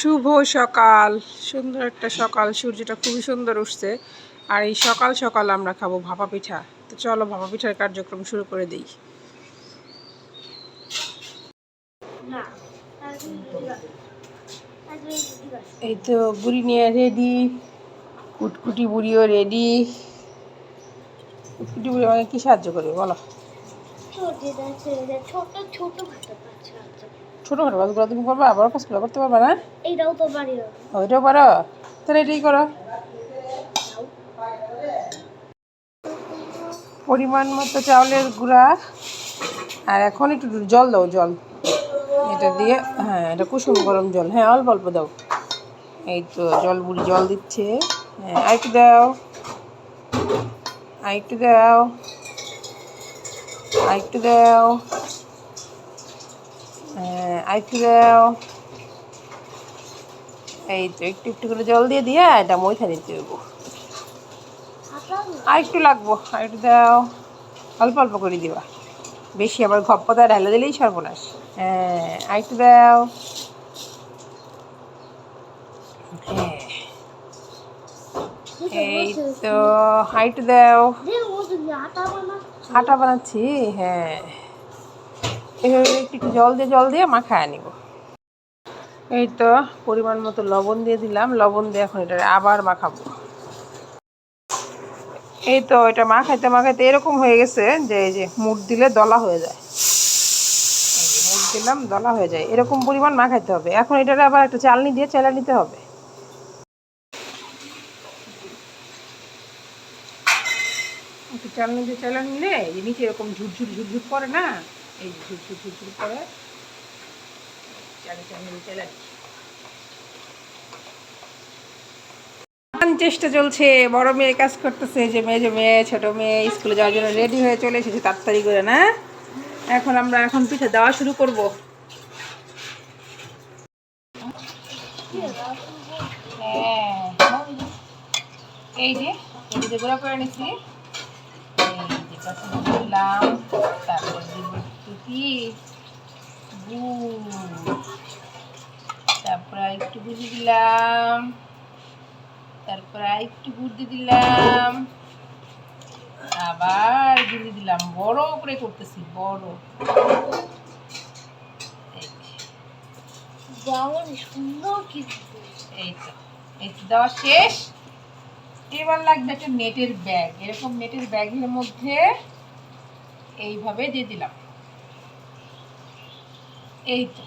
শুভ সকাল। সুন্দর একটা সকাল। সূর্যটা খুবই সুন্দর উঠছে। আর এই সকাল সকাল আমরা খাব ভাপা পিঠা। তো চলো ভাপা পিঠার কার্যক্রম শুরু করে দিই। এই তো বুড়ি নিয়ে রেডি কুটকুটি বুড়িও রেডি কুটকুটি বুড়ি আমাকে কি সাহায্য করবে? বলো। ছোট ছোট ছোটোখাটো কাজগুলো তুমি করবা বড় কাজগুলো করতে পারবে না? এইটাও তো বাড়ি ওইটাও পারো? তাহলে এটাই করো। পরিমাণ মতো চাউলের গুঁড়া আর এখন একটু জল দাও জল। এটা দিয়ে হ্যাঁ এটা কুসুম গরম জল। হ্যাঁ অল্প অল্প দাও। এই তো জল বুড়ি জল দিচ্ছে। হ্যাঁ আর একটু দাও। আর একটু দাও। আর একটু দাও। হ্যাঁ আর একটু দাও এই তো একটু একটু করে জল দিয়ে দিয়ে এটা দিতে হইব। লাগবো দাও। অল্প অল্প করে দিবা। বেশি আবার ঘপ্পতা ঢালা দিলেই সর্বনাশ। হ্যাঁ দাও। হ্যাঁ। এই তো আর একটু দাও। আটা বানাচ্ছি? হ্যাঁ। এভাবে একটু একটু জল দিয়ে জল দিয়ে মাখায় নিব। এই তো পরিমাণ মতো লবণ দিয়ে দিলাম। লবণ দিয়ে এখন এটা আবার মাখাবো। এই তো এটা মাখাইতে মাখাইতে এরকম হয়ে গেছে যে, এই যে মুখ দিলে দলা হয়ে যায়। মুখ দিলাম, দলা হয়ে যায়। এরকম পরিমাণ মাখাইতে হবে। এখন এটার আবার একটা চালনি দিয়ে চেলা নিতে হবে। একটু চালনি দিয়ে, চালা নিলে নিচে এরকম ঝুরঝুর ঝুরঝুর করে না? এই ঝুরঝুর ঝুরঝুর করে চালনি দিয়ে চালা চেষ্টা চলছে বড় মেয়ে কাজ করতেছে যে মেয়ে যে মেয়ে ছোট মেয়ে স্কুলে যাওয়ার জন্য রেডি হয়ে চলে এসেছে তাড়াতাড়ি করে না? এখন আমরা এখন পিঠে দেওয়া শুরু করব। হ্যাঁ এই যে এই যে গুঁড়া করে নিছি। এই যে কাঁচা দিলাম তারপর কি? গুড়। তারপর একটু বুঝে দিলাম। তারপর একটু গুড় দিয়ে দিলাম। আবার গুঁড়ি দিলাম। বড় করে করতেছি বড়। যেমন সুন্দর কিন্তু এই তো এই দেওয়া শেষ। এবার লাগবে একটা নেটের ব্যাগ। এরকম নেটের ব্যাগের মধ্যে এইভাবে দিয়ে দিলাম। এই তো।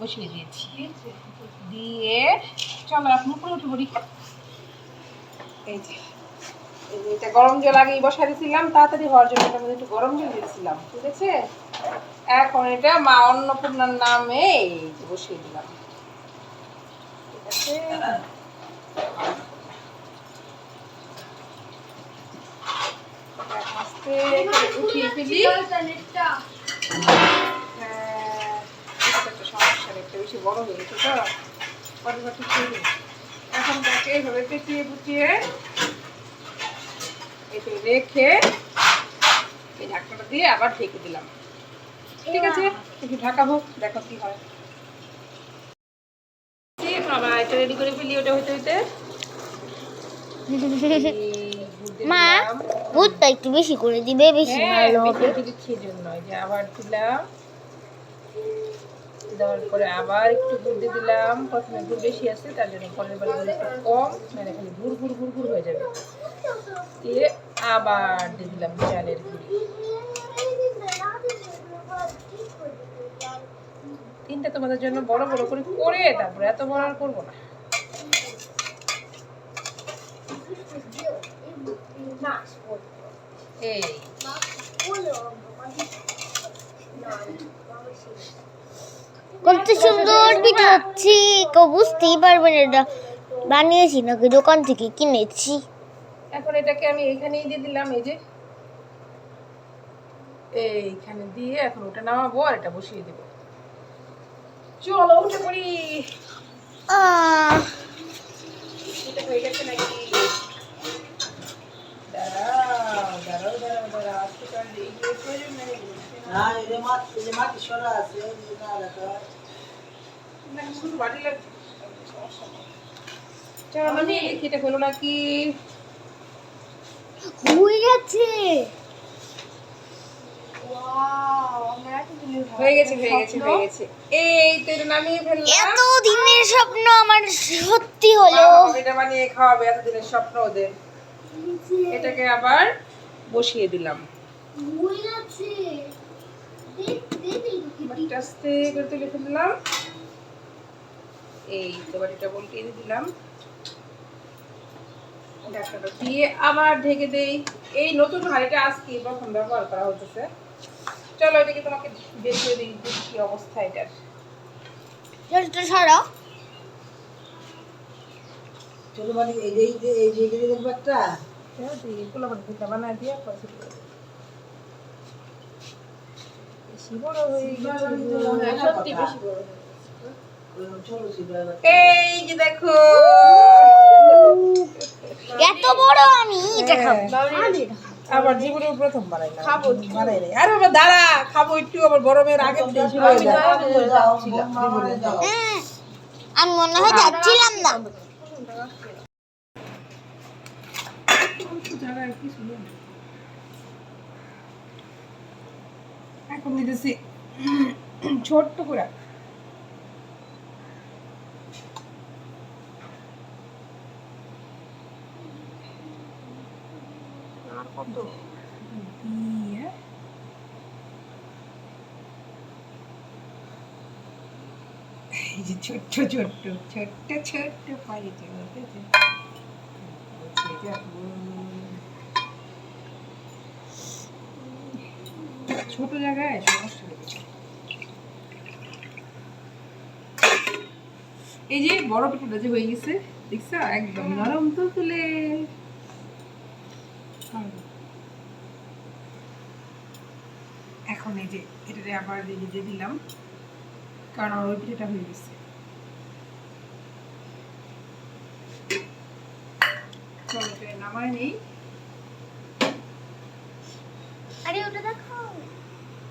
বসিয়ে দিয়েছি। দিয়ে চলো এখন উপরে উঠে পড়ি। এই যে। এটা গরম জল আগেই বসাই দিয়েছিলাম তাড়াতাড়ি হওয়ার জন্য এটার মধ্যে একটু গরম জল দিয়েছিলাম ঠিক আছে? এখন এটা মা অন্নপূর্ণার নামে এই যে বসিয়ে দিলাম। ঠিক আছে? উঠিয়ে ফেলি। সমস্যা নেই, একটা বেশি বড় হয়ে গেছে তো পরিবার ঠিক এখন তাকে এইভাবে পেঁচিয়ে বুটিয়ে এতে রেখে এই ঢাকনাটা দিয়ে আবার ঢেকে দিলাম। ঠিক আছে? একটু ঢাকা হোক দেখো কি হয়। আবার এটা রেডি করে ফেলি ওটা হইতে হইতে। মা। দুধটা একটু বেশি করে দিবে বেশি হ্যাঁ, ভালো হবে। জন্য আবার দিলাম। দেওয়ার পরে আবার একটু গুড় দিয়ে দিলাম। প্রথমে গুড় বেশি আছে, তার জন্য পরের বার একটু কম মানে খালি গুড় গুড় গুড় গুড় হয়ে যাবে। দিয়ে আবার দিয়ে দিলাম চালের গুঁড়ি। তিনটা তোমাদের জন্য বড় বড় করে করে তারপরে এত বড় আর করব না। এই। কত সুন্দর পিঠা হচ্ছে কেউ বুঝতেই পারবে না এটা। বানিয়েছি নাকি দোকান থেকে কিনেছি। এখন এটাকে আমি এইখানেই দিয়ে দিলাম এই যে। এইখানে দিয়ে এখন ওটা নামাবো আর এটা বসিয়ে দেবো। চলো উঠে পড়ি। আহ, এটা হয়ে গেছে নাকি? দাঁড়াও দাঁড়াও দাঁড়াও এই যে প্রয়োজন নেই হ্যাঁ, এই মাছ- এই মাটি সরা আছে, না রাখা। না শুধু বাড়ি লাগছে মানে এটা হলো নাকি। হয়ে গেছে। হয়ে গেছে হয়ে গেছে হয়ে গেছে। এই তো এটা নামিয়ে ফেললাম। এত দিনের স্বপ্ন আমার সত্যি হলো। এটা বানিয়ে খাওয়াবে এতদিনের স্বপ্ন ওদের। এটাকে আবার বসিয়ে দিলাম হয়ে গেছে বাটিটা আস্তে করে তুলে ফেললাম এই তো বাটিটা বলটিয়ে দিলাম ঢাকনাটা দিয়ে আবার ঢেকে দেই এই নতুন হাঁড়িটা আজকে প্রথম ব্যবহার করা হতেছে চলো এটাকে তোমাকে দেখিয়ে দিই যে কি অবস্থা এটার জলটা সারা ছোট বাড়ি এই যে এই যে এই যে এই যে দেখব একটা এগুলো দিতে বানায় দিয়ে পয়সা বেশি বড় হয়ে। সত্যি বেশি বড় ছোট ছিল এবার। এই যে দেখো এত বড় আমি এটা খাব। আবার জীবনে প্রথম বানাইলাম। খাব বানাই নাই। আরে দাঁড়া খাব একটু আবার গরমের আগে হয়ে আমি মনে হয় যাচ্ছিলাম না। এখন দিতেছি ছোট্ট করে। দিয়ে এই যে ছোট্ট ছোট্ট ছোট্ট ছোট্ট পাইতে হতেছে ছোট জায়গায় সমস্যা হয়েছে এই যে বড় পিঠাটা যে হয়ে গেছে, দেখছ? একদম নরম তো তুলে এখন এই যে এটাতে আবার দিয়ে দিলাম, কারণ ওই পিঠাটা হয়ে গেছে। নামায় নেই। আরে, ওটা দেখো।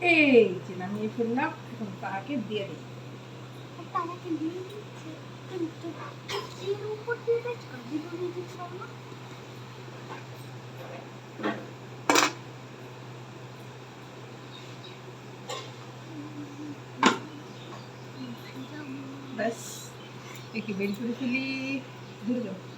এই যে নামিয়ে ফেললাম এখন তাকে দিয়ে দিই একটা আমাকে দিয়ে দিচ্ছে কিন্তু এর উপর দিয়ে দেখো ভিতরে দিচ্ছ না ব্যাস একে বের করে ফেলি দূরে যাও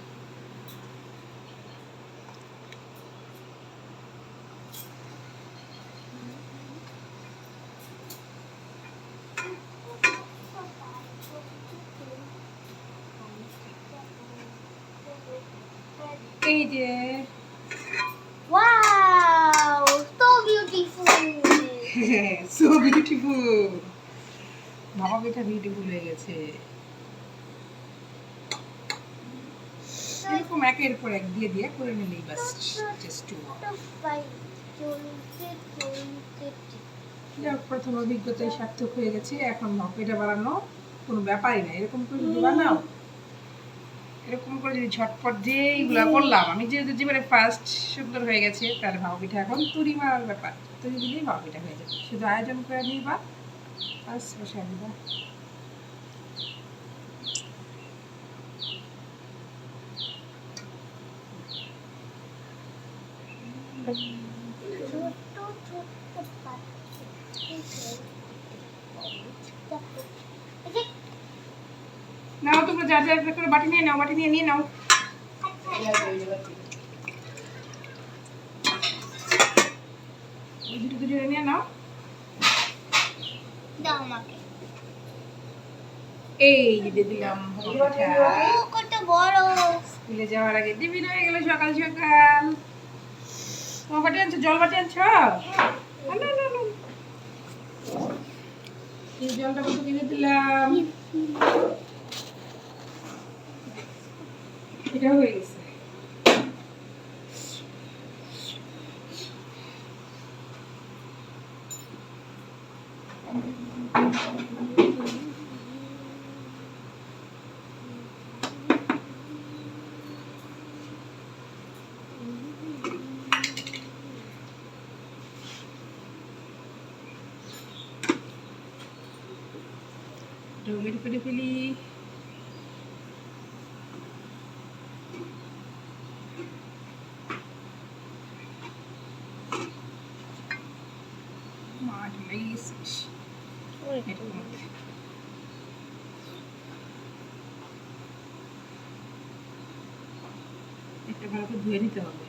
এই যে wow so beautiful so beautiful বাবা বেটা বিউটিফুল হয়ে গেছে। এরকম একের পর এক দিয়ে দিয়ে করে নিলেই বাস জাস্ট যাক প্রথম অভিজ্ঞতায় সার্থক হয়ে গেছে। এখন নকেটা বাড়ানো কোনো ব্যাপারই না। এরকম করে যদি বানাও এরকম করে যদি ঝটপট যে এইগুলা করলাম আমি যেহেতু জীবনে ফার্স্ট সুন্দর হয়ে গেছে তাহলে ভাও পিঠা এখন তুরি মারার ব্যাপার। তুরি দিলেই ভাও পিঠা হয়ে যাবে শুধু আয়োজন করে নিবা বাস বসে দিবা নাও তোমরা যার যার করে বাটি নিয়ে নাও বাটি নিয়ে নিয়ে নাও। দুটো দুটো নিয়ে নাও। দাও আমাকে। এই যে দিলাম ভাপা পিঠা। ও কত বড়। স্কুলে যাওয়ার আগে টিফিন হয়ে গেল সকাল সকাল। তোমার বাটি আনছো? জল বাটি আনছো? আনো, আনো, আনো। এই জলটা কত কিনে দিলাম? tirou isso. Jom kita pilih-pilih. একটা ভালো করে ধুয়ে নিতে হবে।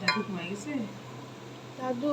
দাদু ঘুমাই গেছে? দাদু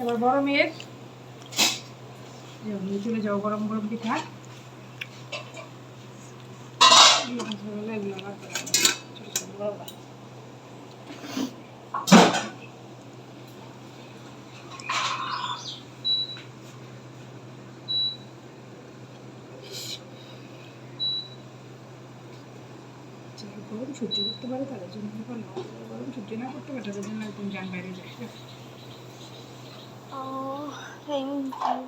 এটা আবার বড় মেয়ের। নিয়ে চলে যাও, গরম গরম পিঠা গরম সহ্য করতে পারে, তাদের জন্য গরম সহ্য না করতে পারে, তাদের জন্য একদম যান বাইরে যায়। time